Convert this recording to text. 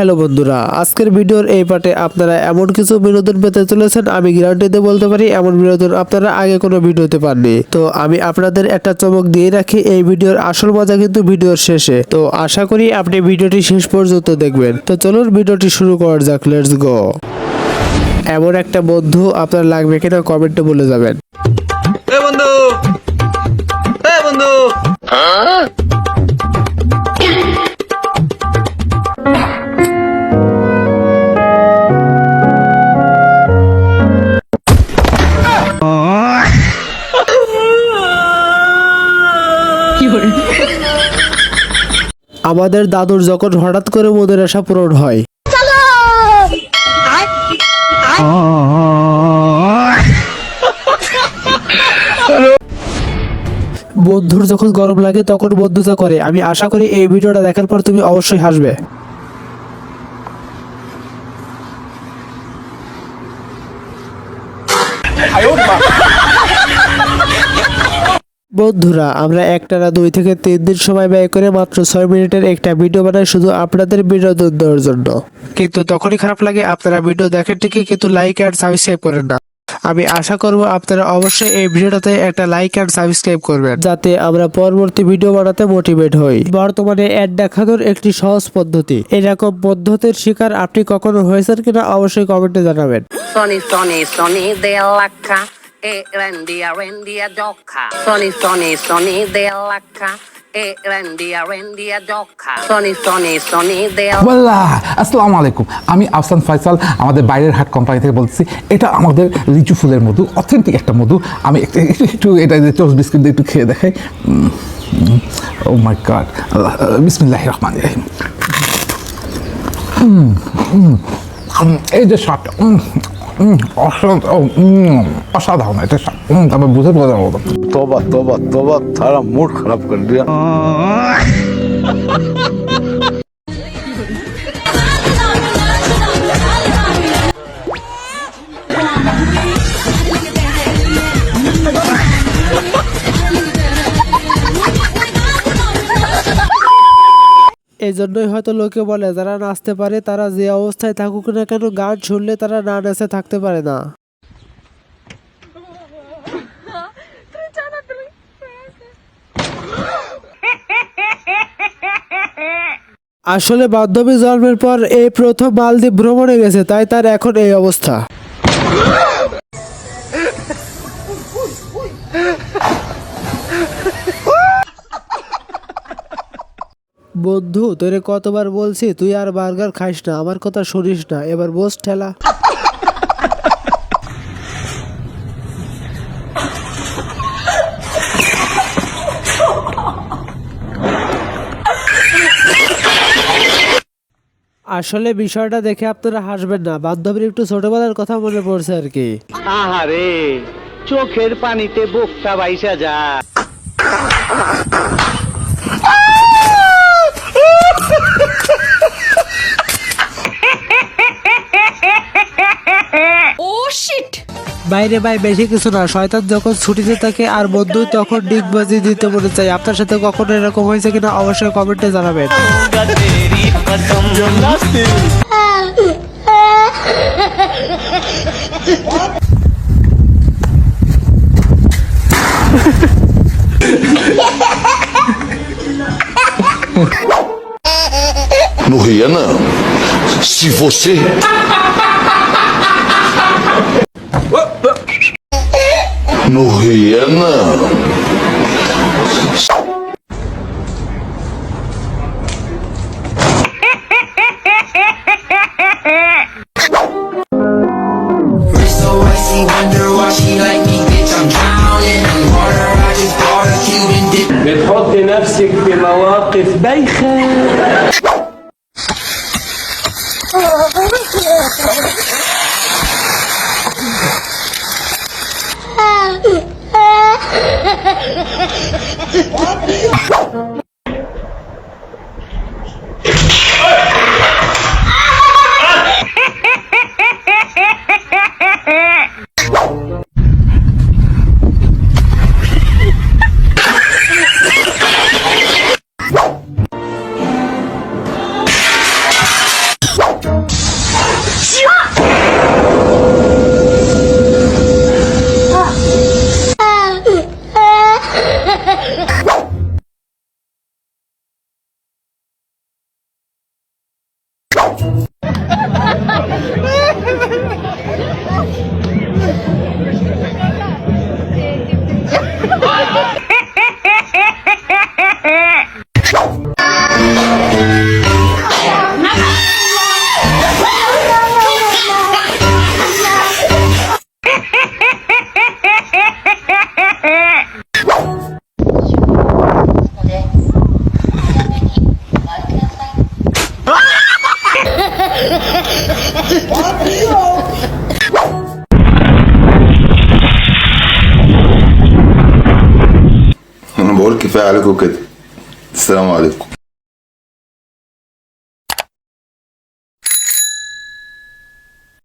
Hello বন্ধুরা আজকের ভিডিওর এই পার্টে আপনারা এমন কিছু বিনোদন পেতে চলেছেন আমি গ্যারান্টি দিয়ে বলতে পারি এমন বিনোদন আপনারা আগে কোনো ভিডিওতে পাননি। তো আমি আপনাদের একটা চমক দিয়ে রাখি এই ভিডিওর আসল মজা কিন্তু ভিডিওর শেষে। তো আশা করি আপনি ভিডিওটি শেষ পর্যন্ত দেখবেন। তো চলুন ভিডিওটি শুরু করা যাক লেটস গো এমন একটা বন্ধু আপনার লাগবে কিনা কমেন্টে বলে যাবেন। এ বন্ধু! এ বন্ধু! আমাদের দাদুর যখন হঠাৎ করে মনের আশা পূরণ হয়। বন্ধুর যখন গরম লাগে তখন বন্ধুতা করে। আমি আশা করি এই ভিডিওটা দেখার পর তুমি অবশ্যই হাসবে। বন্ধুরা, আমরা একটানা দুই থেকে তিন দিন সময় ব্যয় করে মাত্র ছয় মিনিটের একটা ভিডিও বানাই শুধু আপনাদের বিনোদন দেওয়ার জন্য। কিন্তু তখনই খারাপ লাগে, আপনারা ভিডিও দেখেন ঠিকই, কিন্তু লাইক অ্যান্ড সাবস্ক্রাইব করেন না। আমি আশা করব আপনারা অবশ্যই এই ভিডিওটাতে একটা লাইক অ্যান্ড সাবস্ক্রাইব করবেন। যাতে আমরা পরবর্তী ভিডিও বানাতে মোটিভেট হই। বর্তমানে অ্যাড দেখানোর একটি সহজ পদ্ধতি। এরকম পদ্ধতির শিকার আপনি কখনো হয়েছেন কিনা অবশ্যই কমেন্টে জানাবেন। Sony de la ca. E ca. E rendia, rendia gioca. Sony, Sony, Sony de la ওয়াল্লাহ আসসালামু আলাইকুম আমি আফসান ফয়সাল আমাদের বাইরের হাট কোম্পানি থেকে বলছি এটা আমাদের লিচু ফুলের মধু অথেন্টিক একটা মধু। আমি একটু এটা টোস্ট বিস্কুট দিয়ে একটু খেয়ে দেখাই। ও মাই গড আল্লাহ রহমান রহিম। এই যে স্বাদ অসাধারণ এটা আমি বুঝে বোঝার মতো তোবা তোবা তোবা তারা মুড খারাপ করে দিয়া। এই জন্যই হয়তো লোকে বলে, যারা নাচতে পারে তারা যে অবস্থায় থাকুক না কেন গান শুনলে তারা না নাচে থাকতে পারে না। আসলে বান্ধবী জন্মের পর এই প্রথম মালদ্বীপ ভ্রমণে গেছে, তাই তার এখন এই অবস্থা। বন্ধু, তোরে কতবার বলছি, তুই আর বার্গার খাইস না, আমার কথা শুনিস না, এবার বস ঠেলা। আসলে বিষয়টা দেখে আপনারা হাসবেন না, বান্ধবীর একটু ছোটবেলার কথা মনে পড়ছে আর কি। আহারে, চোখের পানিতে বোকটা বাইসা যা বাইরে ভাই বেশি কিছু না শয়তান যখন ছুটিতে থাকে আর বন্ধু তখন ডিগবাজি দিতে মনে চাই আপনার সাথে কখনো এরকম হয়েছে কিনা অবশ্যই কমেন্টে জানাবেন No Rihanna, se você. Morria não. Yeah. Ha ha ha ha! بقول كفاية عليكم كده. السلام عليكم.